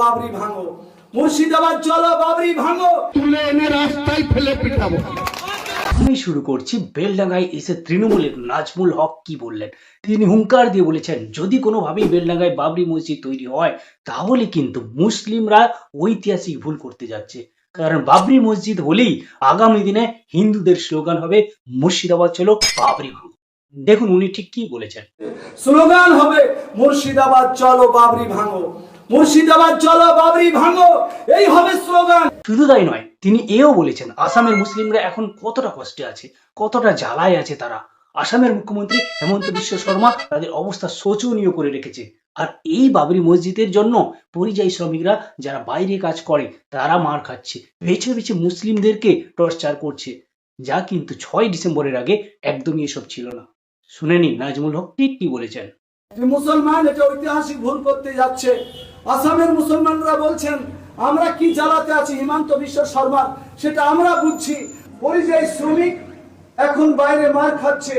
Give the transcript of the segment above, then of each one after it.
বাবরি ভাঙো। মুর্শিদাবাদ চলো বাবরি ভাঙো। তুলে এনে রাস্তায় ফেলে পিঠাবো আমি শুরু করছি বেলডাঙ্গায় এসে তৃণমূলের নাজমুল হক কি বললেন? তিনি হুঙ্কার দিয়ে বলেছেন যদি কোনোভাবেই বেলডাঙ্গায় বাবরি মসজিদ তৈরি হয় তাহলে কিন্তু মুসলিমরা ঐতিহাসিক ভুল করতে যাচ্ছে। কারণ বাবরি মসজিদ হলেই আগামী দিনে হিন্দুদের স্লোগান হবে মুর্শিদাবাদ চলো বাবরি ভাঙো। দেখুন উনি ঠিক কি বলেছেন। স্লোগান হবে মুর্শিদাবাদ চলো বাবরি ভাঙো। মুর্শিদাবাদ চলো বাবরি ভাঙো এই হবে স্লোগান। শুধু তাই নয় তিনি এও বলেছেন আসামের মুসলিমরা এখন কতটা কষ্টে আছে কতটা জ্বালায় আছে তারা। আসামের মুখ্যমন্ত্রী হেমন্ত বিশ্ব শর্মা তাদের অবস্থা শোচনীয় করে রেখেছে। আর এই বাবরি মসজিদের জন্য পরিযায়ী শ্রমিকরা যারা বাইরে কাজ করে তারা মার খাচ্ছে। বেছে বেছে মুসলিমদেরকে টর্চার করছে যা কিন্তু ছয় ডিসেম্বরের আগে একদমই এসব ছিল না। শুনে নিন নাজমুল হক ঠিক কি বলেছেন। মুসলমান এটা ঐতিহাসিক ভুল করতে যাচ্ছে। আসামের মুসলমানরা বলছেন, আমরা কি জ্বালাতে আছি হিমান্ত বিশ্ব শর্মা সেটা আমরা বুঝছি। পরিযায়ী শ্রমিক এখন বাইরে মার খাচ্ছে।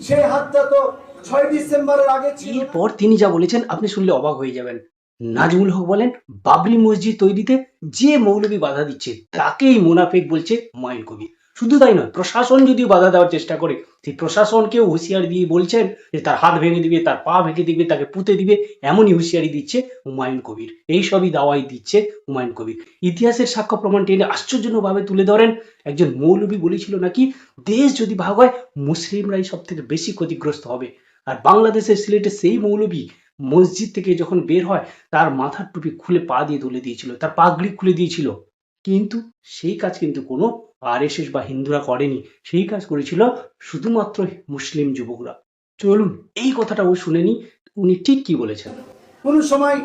সেই হাতটা তো ছয় ডিসেম্বরের আগে ছিল। এরপর তিনি যা বলেছেন, আপনি শুনলে অবাক হয়ে যাবেন। নাজমুল হক বলেন, বাবরি মসজিদ তৈরিতে যে মৌলবী বাধা দিচ্ছে, তাকেই মুনাফেক বলছে হুমায়ুন কবির শুধু তাই নয়, প্রশাসন যদিও বাধা দেওয়ার চেষ্টা করে, সেই প্রশাসনকেও হুঁশিয়ারি দিয়ে বলছেন যে তার হাত ভেঙে দিবে, তার পা ভেঙে দিবে, তাকে পুঁতে দিবে, এমনই হুঁশিয়ারি দিচ্ছে হুমায়ুন কবির। এই সবই দাওয়াই দিচ্ছে হুমায়ুন কবির। ইতিহাসের সাক্ষ্য প্রমাণ টেনে আশ্চর্যজনকভাবে তুলে ধরেন একজন মৌলবী বলেছিল নাকি, দেশ যদি ভাগ হয়, মুসলিমরাই সব থেকে বেশি ক্ষতিগ্রস্ত হবে। আর বাংলাদেশের সিলেটে সেই মৌলবী মসজিদ থেকে যখন বের হয়, তার মাথার টুপি খুলে পা দিয়ে তুলে দিয়েছিল, তার পাগড়ি খুলে দিয়েছিল। কিন্তু সেই কাজ কিন্তু কোনো আরএসএস বা হিন্দুরা করেনি। সেই কাজ করেছিল শুধুমাত্র মুসলিম যুবকরা। চলুন, এই কথাটা ও শুনেনি উনি ঠিক কি বলেছেন? কোন সময়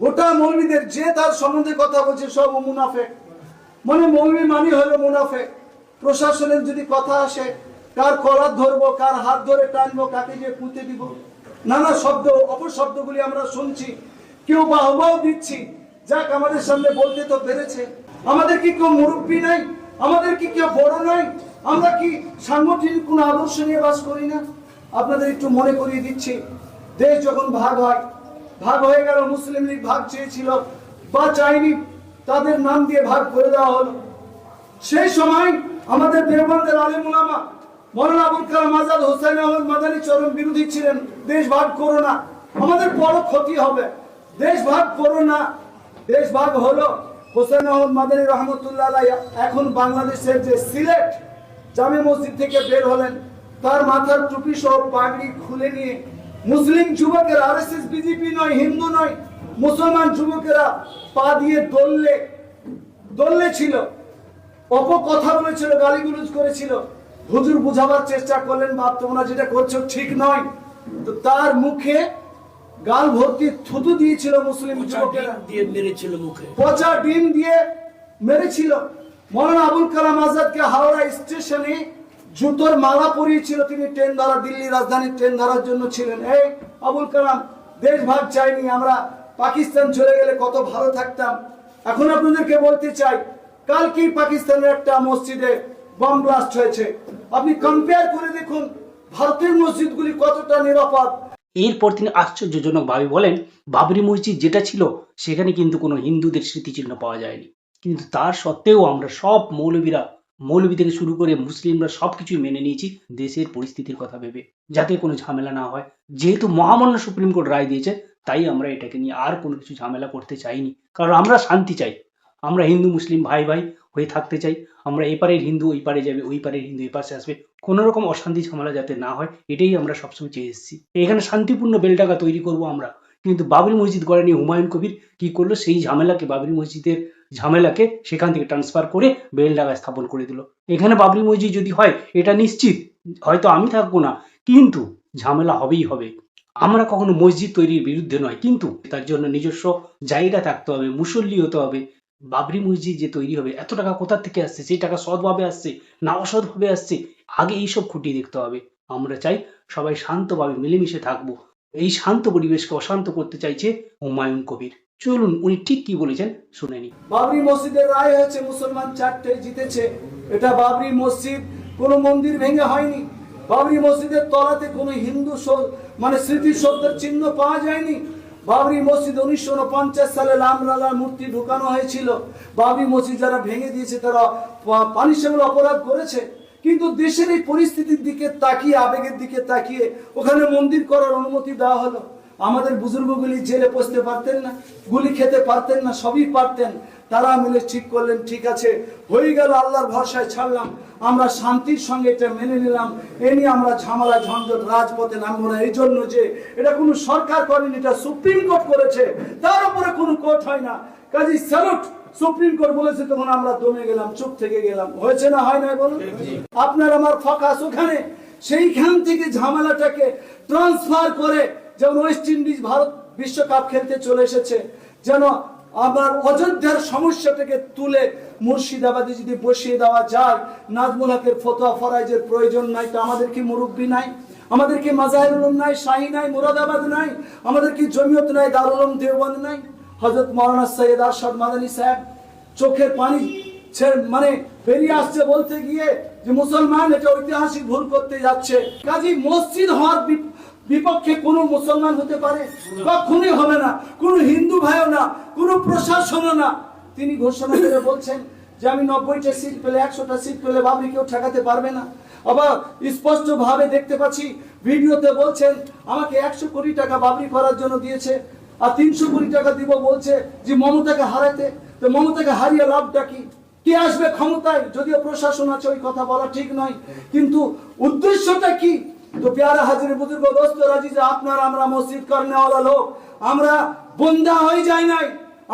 গোটা মৌলবীদের যে তার সম্বন্ধে কথা বলছে, সব মুনাফে মানে মৌলবী মানি হলো মুনাফে প্রশাসনের যদি কথা আসে, কার কলার ধরবো, কার হাত ধরে টানবো, কাকে গিয়ে পুঁতে দিব? নানা শব্দ, অপশব্দগুলি আমরা শুনছি, কেউ বাহবাও দিচ্ছি। যাক, আমাদের সামনে বলতে তো পেরেছে। আমাদের কি কেউ মুরব্বী নাই? আমাদের কি কেউ বড় নাই? আমরা কি সাংগঠনিক কোনো আদর্শ নিয়ে বাস করি না? আপনাদের একটু মনে করিয়ে দিচ্ছি, দেশ যখন ভাগ হয়, ভাগ হয়ে গেল, মুসলিম লীগ ভাগ চেয়েছিল, বা চাইনি, তাদের নাম দিয়ে ভাগ করে দেওয়া হলো। সেই সময় আমাদের দেওবন্দের আলিম উলামা, মৌলানা আবুল কালাম আজাদ হোসেন আহমদ মাদানী চরম বিরোধী ছিলেন, দেশ ভাগ করো না, আমাদের বড় ক্ষতি হবে, দেশ ভাগ করো না। দেশ ভাগ হলো হোসেন আহমদ মাদানী রহমতুল্লাহ এখন বাংলাদেশের যে সিলেট জামে মসজিদ থেকে বের হলেন, তার মাথার টুপি সহ পাগড়ি খুলে নিয়ে মুসলিম যুবকেরা আরএসএস বিজেপি নয়, হিন্দু নয়, মুসলমান যুবকেরা পা দিয়ে দললে দললে ছিল অপ কথা বলেছিল, গালিগুলোজ করেছিল। হুজুর বুঝাবার চেষ্টা করলেন, বাপ তোমরা যেটা করছ ঠিক নয়। তো তার মুখে গাল ভর্তি থুতু দিয়েছিল মুসলিম যুবকেরা। দিয়ে মেরেছিল মুখে। পচা ডিম দিয়ে মেরেছিল। মৌলানা আবুল কালাম আজাদকে হাওড়া স্টেশনে জুতোর মালা পরিয়েছিল। তিনি ট্রেন ধরা দিল্লি রাজধানী ট্রেন ধরার জন্য ছিলেন। এই আবুল কালাম দেশ ভাগ চাইনি আমরা পাকিস্তান চলে গেলে কত ভালো থাকতাম। এখন আপনাদেরকে বলতে চাই কালকেই পাকিস্তানের একটা মসজিদে বম ব্লাস্ট হয়েছে। আপনি কম্পেয়ার করে দেখুন ভারতের মসজিদগুলি কতটা নিরাপদ। এরপর তিনি আশ্চর্যজনক ভাবে বলেন, বাবরি মসজিদ যেটা ছিল, সেখানে কিন্তু কোনো হিন্দুদের স্মৃতিচিহ্ন পাওয়া যায়নি। কিন্তু তার সত্ত্বেও আমরা সব মৌলবীরা, মৌলবী থেকে শুরু করে মুসলিমরা সবকিছুই মেনে নিয়েছি দেশের পরিস্থিতির কথা ভেবে। যাতে কোনো ঝামেলা না হয়। যেহেতু মহামান্য সুপ্রিম কোর্ট রায় দিয়েছে, তাই আমরা এটাকে নিয়ে আর কোনো কিছু ঝামেলা করতে চাইনি। কারণ আমরা শান্তি চাই। আমরা হিন্দু, মুসলিম ভাই ভাই হয়ে থাকতে চাই, আমরা এপারের হিন্দু, ওই পারে যাবে, ওই পারের হিন্দু এই পাশে আসবে কোনো রকম অশান্তি ঝামেলা যাতে না হয়, এটাই আমরা সবসময় চেয়ে এসেছি। এখানে শান্তিপূর্ণ বেলডাকা তৈরি করব আমরা, কিন্তু বাবরি মসজিদ গড়ে হুমায়ুন কবির কি করল, সেই ঝামেলাকে, বাবরি মসজিদের ঝামেলাকে সেখান থেকে ট্রান্সফার করে বেলডাগায় স্থাপন করে দিল। এখানে বাবরি মসজিদ যদি হয়, এটা নিশ্চিত, হয়তো আমি থাকব না, কিন্তু ঝামেলা হবেই হবে। আমরা কখনো মসজিদ তৈরির বিরুদ্ধে নয়, কিন্তু তার জন্য নিজস্ব জায়গা থাকতে হবে, মুসল্লি হতে হবে বাবরি মসজিদ যে তৈরি হবে, এত টাকা কোথা থেকে আসছে? সেই টাকা সৎভাবে আসছে না অসৎভাবে আসছে? আগে এইসব খুঁটিয়ে দেখতে হবে। আমরা চাই সবাই শান্তভাবে মিলেমিশে থাকব। এই শান্ত পরিবেশকে অশান্ত করতে চাইছে হুমায়ুন কবির। চলুন, উনি ঠিক কি বলেছেন শুনে নিই। বাবরি মসজিদের রায় হয়েছে, মুসলমান চারটে জিতেছে। এটা বাবরি মসজিদ, কোনো মন্দির ভেঙে হয়নি। বাবরি মসজিদের তলাতে কোনো হিন্দু মানে স্মৃতিসৌধের চিহ্ন পাওয়া যায়নি। বাবরি মসজিদ উনিশশো উনপঞ্চাশ সালে লামলালার মূর্তি ঢুকানো হয়েছিল। বাবরি মসজিদ যারা ভেঙে দিয়েছে, তারা পানিশেবল অপরাধ করেছে। কিন্তু দেশের এই পরিস্থিতির দিকে তাকিয়ে, আবেগের দিকে তাকিয়ে ওখানে মন্দির করার অনুমতি দেওয়া হলো। আমাদের বুজুর্গগুলি জেলে পচতে পারতেন না, গুলি খেতে পারতেন না, সবই পারতেন। তারা মিলে ঠিক করলেন, ঠিক আছে। হয়ে গেল আল্লাহর ভরসায় ছাড়লাম। আমরা শান্তির সঙ্গে এটা মেনে নিলাম। এ নিয়ে আমরা ঝামেলা, ঝঞ্ঝট রাজপথে নামবো না। এই জন্য যে এটা কোনো সরকার করেনি, এটা সুপ্রিম কোর্ট করেছে। তার উপরে কোনো কোর্ট হয় না। কাজী স্যালুট। সুপ্রিম কোর্ট বলেছে, তখন আমরা দমে গেলাম, চুপ থেকে গেলাম। হয়েছে না হয় না বলুন? আপনার আমার ফকাস ওখানে। সেইখান থেকে ঝামেলাটাকে ট্রান্সফার করে যেমন ওয়েস্ট ইন্ডিজ ভারত বিশ্বকাপ খেলতে চলে এসেছে, যেন আবার অযোধ্যার সমস্যাটাকে তুলে মুর্শিদাবাদে যদি বসিয়ে দেওয়া যায়, নাজমুল হকের ফতোয়া ফরাইজের প্রয়োজন নাই তো আমাদের কি মুরব্বী নাই? আমাদের কি মাজাহির উলুম নাই, শাহী নাই, মুরাদাবাদ নাই? আমাদের কি জমিয়ত নাই দারুলম দেওবন্দ নাই? হজরত মৌলানা সৈয়দ আরশাদ মাদানী সাহেব চোখের পানি মানে বেরিয়ে আসছে বলতে গিয়ে যে মুসলমান এটা ঐতিহাসিক ভুল করতে যাচ্ছে। কাজী মসজিদ হওয়ার বিপক্ষে কোনো মুসলমান হতে পারে? বা কখনই হবে না। কোনো হিন্দু ভাইও না, কোনো প্রশাসনও না। তিনি ঘোষণা করে বলছেন যে আমি নব্বইটা সিট পেলে, একশোটা সিট পেলে ভাবি কেউ ঠেকাতে পারবে না। আবার স্পষ্ট ভাবে দেখতে পাচ্ছি, ভিডিওতে বলছেন, আমাকে একশো কোটি টাকা বাবরি করার জন্য দিয়েছে, আর তিনশো কোটি টাকা দিব বলছে যে মমতাকে হারাতে। তো মমতাকে হারিয়ে লাভটা কি? কে আসবে ক্ষমতায়? যদিও প্রশাসন আছে, ওই কথা বলা ঠিক নয়। কিন্তু উদ্দেশ্যটা কি? তো পেয়ারা হাজির বুজুর্গ, দোস্ত রাজি যে আপনার আমরা মসজিদ করনেওয়ালা লোক, আমরা বন্দা হয়ে যাই নাই।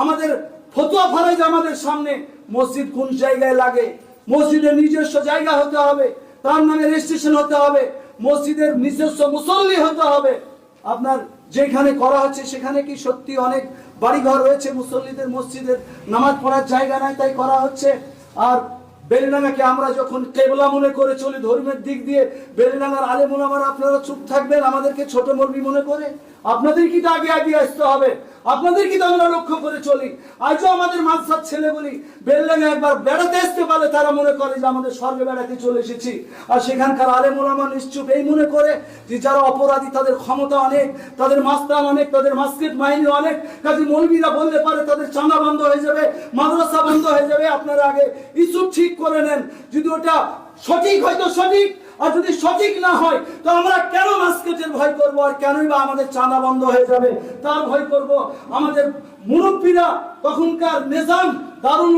আমাদের ফতোয়া ফরাইজ আমাদের সামনে। মসজিদ কোন জায়গায় লাগে? মসজিদের নিজস্ব জায়গা হতে হবে, তার নামে রেজিস্ট্রেশন হতে হবে, মসজিদের নিজস্ব মুসল্লি হতে হবে। আপনার যেখানে করা হচ্ছে সেখানে কি সত্যি অনেক বাড়িঘর রয়েছে? মুসল্লিদের মসজিদের নামাজ পড়ার জায়গা নাই, তাই করা হচ্ছে। আর বেলডাঙ্গাকে আমরা যখন কেবলা মনে করে চলি ধর্মের দিক দিয়ে, বেলডাঙ্গার আলেমুল আমার আপনারা চুপ থাকবেন, আমাদেরকে ছোট মর্মী মনে করে? আপনাদের কি আগে আগে আসতে হবে? আপনাদের তো আমরা লক্ষ্য করে চলি। আজও আমাদের মানসার ছেলে বলি বেলডাঙ্গা একবার বেড়াতে আসতে পারলে তারা মনে করে যে আমাদের স্বর্গে বেড়াতে চলে এসেছি। আর সেখানকার আলেমুল আমার নিশ্চুপ এই মনে করে যে যারা অপরাধী, তাদের ক্ষমতা অনেক, তাদের মাস্তান অনেক, তাদের মাস্কেট বাহিনী অনেক, কাজে মৌলবীরা বলতে পারে তাদের চাঁদা বন্ধ হয়ে যাবে, মাদ্রাসা বন্ধ হয়ে যাবে। আপনারা আগে ইস্যু ঠিক করে নেন। যদি ওটা সঠিক হয়তো সঠিক আর যদি সঠিক না হয়, তো আমরা কেন মাস্কেটের ভয় করব? আর কেনই বা আমাদের চাঁদা বন্ধ হয়ে যাবে? তার ভয় করব আমাদের মুরব্বীরা তখনকার নিজাম দারুল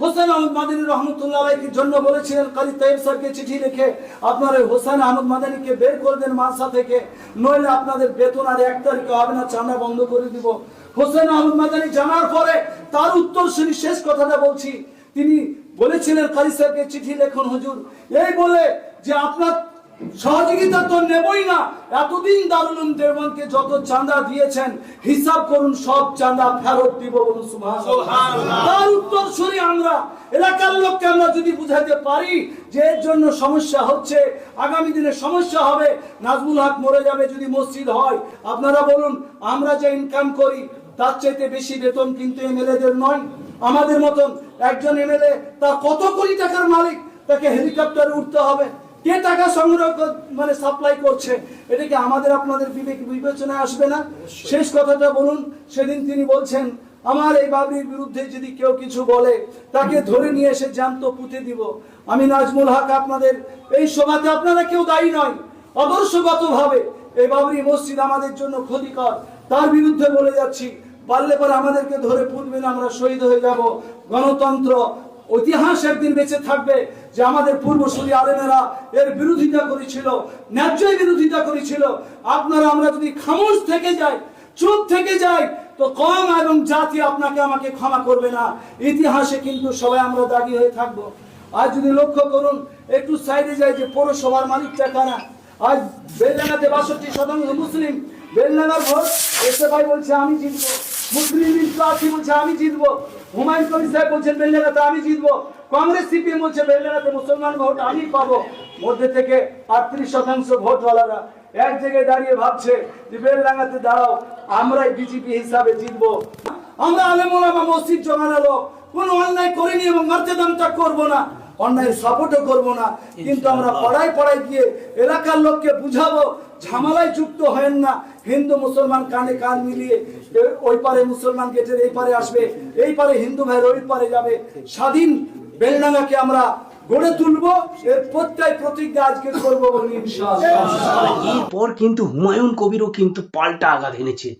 হোসেন আহমদ মাদানী রহমতুল্লাহ জন্য বলেছিলেন কালী তাইব স্যারকে চিঠি লিখে আপনার হোসেন আহমদ মাদানীকে বের করে দেন মানসা থেকে, নইলে আপনাদের বেতন আর এক তারিখে হবে না, চাঁদা বন্ধ করে দিব। হোসেন আহমদ মাদানী জানার পরে তার উত্তর শুনি শেষ কথাটা বলছি। তিনি বলেছিলেন কালী সাহেবকে চিঠি লেখুন, হুজুর। এই বলে যে আপনার সহযোগিতা তো নেবই না। এতদিন দারুলুম দেওয়ানকে যত চাঁদা দিয়েছেন হিসাব করুন সব চাঁদা ফেরত দিব বলুন তার উত্তর শুনি আমরা এলাকার লোককে আমরা যদি বুঝাতে পারি যে এর জন্য সমস্যা হচ্ছে আগামী দিনে সমস্যা হবে নাজমুল হক মরে যাবে যদি মসজিদ হয়। আপনারা বলুন আমরা যে ইনকাম করি তার চাইতে বেশি বেতন কিন্তু এমএলএদের নয়। আমাদের মতন একজন এমএলএ তার কত কোটি টাকার মালিক তাকে হেলিকপ্টারে উঠতে হবে। কে টাকা সংগ্রহ মানে সাপ্লাই করছে। এটা কি আমাদের আপনাদের বিবেক বিবেচনায় আসবে না? শেষ কথাটা বলুন। সেদিন তিনি বলছেন আমার এই বাবরির বিরুদ্ধে যদি কেউ কিছু বলে তাকে ধরে নিয়ে এসে জ্যান্ত পুঁতে দিব। আমি নাজমুল হক আপনাদের এই সভাতে আপনারা কেউ দায়ী নয়। আদর্শগত ভাবে এই বাবরি মসজিদ আমাদের জন্য ক্ষতিকর। তার বিরুদ্ধে বলে যাচ্ছি পারলে পরে আমাদেরকে ধরে পুঁতবেন আমরা শহীদ হয়ে যাব। গণতন্ত্র ঐতিহাস একদিন বেঁচে থাকবে যে আমাদের পূর্বসূরি আলেমেরা এর বিরোধিতা করেছিল ন্যায্যই বিরোধিতা করেছিল। আপনারা, আমরা যদি খামোশ থেকে যাই, চুপ থেকে যাই, তো কম এবং জাতি আপনাকে আমাকে ক্ষমা করবে না। ইতিহাসে কিন্তু সবাই আমরা দাগি হয়ে থাকব। আর যদি লক্ষ্য করুন, একটু সাইডে যাই যে পৌরসভার মালিকটা কারা। আজ বেলডাঙ্গাতে বাষট্টি শতাংশ মুসলিম। বেলডাঙ্গার ভোট এসে ভাই বলছে, আমি জিতবো। মুসলিম বলছে, আমি হুমায়ুন কবির সাহেব বলছেন আমি কংগ্রেস সিপিএম বলছে মুসলমান ভোট আমি পাবো। মধ্যে থেকে আটত্রিশ শতাংশ ভোটওয়ালারা এক জায়গায় দাঁড়িয়ে ভাবছে যে, বেলডাঙ্গাতে দাঁড়াও, আমরাই বিজেপি হিসাবে জিতবো। আমরা আলেমোলামা মসজিদ জমানো লোক, কোনো অন্যায় করিনি এবং মর্যাদামটা করব না। অন্যায় সাপোর্টও করব না। কিন্তু আমরা পড়াই পড়াই গিয়ে এলাকার লোককে বুঝাবো ঝামেলায় যুক্ত হেন না। হিন্দু মুসলমান কানে কান মিলিয়ে ওই পারে মুসলমান গেটের এই পারে আসবে এই পারে হিন্দু ভাইয়ের ওই পারে যাবে। স্বাধীন বেলডাঙ্গাকে আমরা গড়ে তুলবো এর প্রত্যয় প্রতিজ্ঞা আজকে করব বলে এরপর কিন্তু হুমায়ুন কবিরও কিন্তু পাল্টা আঘাত এনেছে।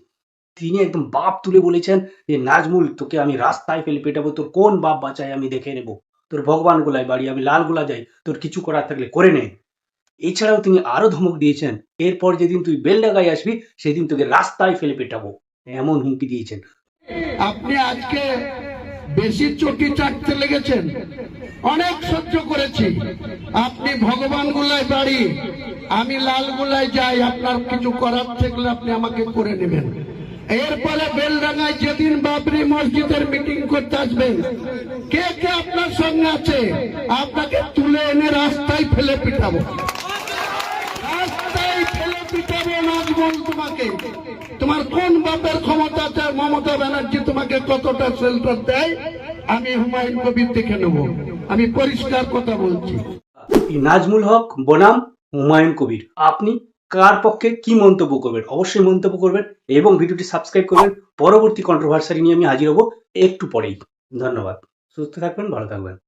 তিনি একদম বাপ তুলে বলেছেন যে নাজমুল তোকে আমি রাস্তায় ফেলে পেটাবো তোর কোন বাপ বাঁচায় আমি দেখে নেব? তোর ভগবান গোলায় বাড়ি, আমি লাল গোলা যাই, তোর কিছু করার থাকলে করে নে। এছাড়াও তিনি আরও ধমক দিয়েছেন, এরপর যেদিন তুই বেলডাঙ্গায় আসবি, সেদিন তোকে রাস্তায় ফেলে পেটাবো, এমন হুমকি দিয়েছেন। আপনি আজকে বেশি চটি চাটতে লেগেছেন, অনেক সহ্য করেছি। আপনি ভগবান গুলায় বাড়ি, আমি লাল গুলায় যাই, আপনার কিছু করার থাকলে আপনি আমাকে করে নেবেন। এরপরে বেলডাঙ্গায় যেদিন বাবরি মসজিদের মিটিং করতে আসবেন কে কে আপনার সঙ্গে আছে, আপনাকে তুলে এনে রাস্তায় ফেলে পিটাবো। তোমাকে। তোমার কোন বাপের ক্ষমতা মমতা ব্যানার্জি তোমাকে কতটা শেল্টার দেয়, আমি হুমায়ুন কবির দেখে নেব। আমি পরিষ্কার কথা বলছি। নাজমুল হক, বনাম, হুমায়ুন কবির। আপনি কার পক্ষে কি মন্তব্য করবেন? অবশ্যই মন্তব্য করবেন এবং ভিডিওটি সাবস্ক্রাইব করবেন। পরবর্তী কন্ট্রোভার্সারি নিয়ে আমি হাজির হব একটু পরেই। ধন্যবাদ। সুস্থ থাকবেন, ভালো থাকবেন।